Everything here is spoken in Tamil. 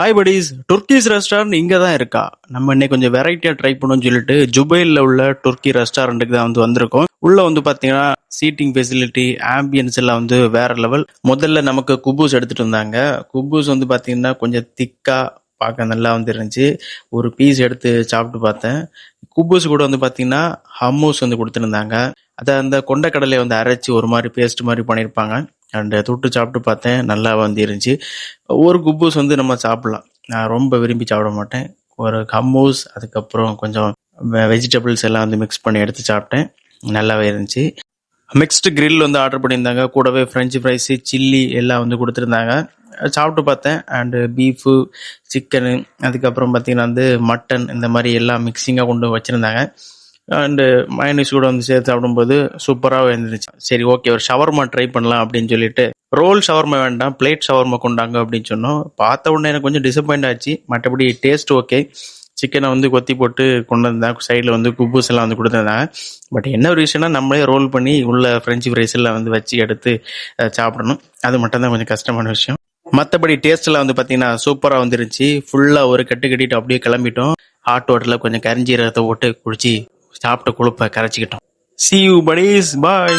ஹாய் படிஸ் டுர்க்கிஸ் ரெஸ்டாரண்ட் இங்கே தான் இருக்கா? நம்ம இன்னைக்கு கொஞ்சம் வெரைட்டியாக ட்ரை பண்ணணும்னு சொல்லிட்டு ஜுபைலில் உள்ள டுர்க்கி ரெஸ்டாரண்ட்டுக்கு தான் வந்து வந்திருக்கோம். உள்ளே வந்து பார்த்தீங்கன்னா சீட்டிங் ஃபெசிலிட்டி ஆம்பியன்ஸ் எல்லாம் வந்து வேற லெவல் முதல்ல நமக்கு குபூஸ் எடுத்துகிட்டு இருந்தாங்க குபூஸ் வந்து பார்த்தீங்கன்னா கொஞ்சம் திக்காக பார்க்க நல்லா வந்து இருந்துச்சு. ஒரு பீஸ் எடுத்து சாப்பிட்டு பார்த்தேன். குபூஸ் கூட வந்து பார்த்தீங்கன்னா ஹம்மூஸ் வந்து கொடுத்துருந்தாங்க அதை அந்த கொண்டைக்கடலையை வந்து அரைச்சி ஒரு மாதிரி பேஸ்ட் மாதிரி பண்ணியிருப்பாங்க. அண்டு தொட்டு சாப்பிட்டு பார்த்தேன் நல்லா வந்து இருந்துச்சு. ஒரு குப்பூஸ் வந்து நம்ம சாப்பிடலாம். நான் ரொம்ப விரும்பி சாப்பிட மாட்டேன். ஒரு கம்மூஸ் அதுக்கப்புறம் கொஞ்சம் வெஜிடபிள்ஸ் எல்லாம் வந்து மிக்ஸ் பண்ணி எடுத்து சாப்பிட்டேன். நல்லாவே இருந்துச்சு. மிக்ஸ்டு கிரில் வந்து ஆர்டர் பண்ணியிருந்தாங்க. கூடவே ஃப்ரெஞ்சு ஃப்ரைஸு சில்லி எல்லாம் வந்து கொடுத்துருந்தாங்க. சாப்பிட்டு பார்த்தேன். அண்டு பீஃபு சிக்கனு அதுக்கப்புறம் பார்த்தீங்கன்னா வந்து மட்டன் இந்த மாதிரி எல்லாம் மிக்சிங்காக கொண்டு வச்சுருந்தாங்க. அண்டு மயனிஸ் uh, கூட வந்து சேர்த்து சாப்பிடும்போது சூப்பராக இருந்துச்சு சரி ஓகே ஒரு ஷவர்மா ட்ரை பண்ணலாம் அப்படின்னு சொல்லிட்டு ரோல் ஷவர்மா வேண்டாம் பிளேட் ஷவர்மா கொண்டாங்க அப்படின்னு சொன்னோம். பார்த்த உடனே எனக்கு கொஞ்சம் டிசப்பாயிண்ட் ஆச்சு. மற்றபடி டேஸ்ட் ஓகே சிக்கனை வந்து கொத்தி போட்டு கொண்டு வந்தாங்க சைடில் வந்து குப்பூஸ் எல்லாம் வந்து கொடுத்துருந்தாங்க. பட் என்ன ஒரு விஷயம்னா நம்மளே ரோல் பண்ணி உள்ள ஃப்ரெஞ்சு ஃப்ரைஸ் எல்லாம் வந்து வச்சு எடுத்து சாப்பிடணும். அது மட்டும்தான் கொஞ்சம் கஷ்டமான விஷயம். மற்றபடி டேஸ்ட்லாம் வந்து பார்த்தீங்கன்னா சூப்பராக வந்துருந்துச்சு ஃபுல்லாக ஒரு கட்டு கட்டிட்டு அப்படியே கிளம்பிட்டோம். ஹாட் வாட்டரில் கொஞ்சம் கரிஞ்சீரகத்தை போட்டு குடிச்சு சாப்பிட்ட கொழுப்பை கரைச்சிக்கிட்டோம். See you buddies. பாய்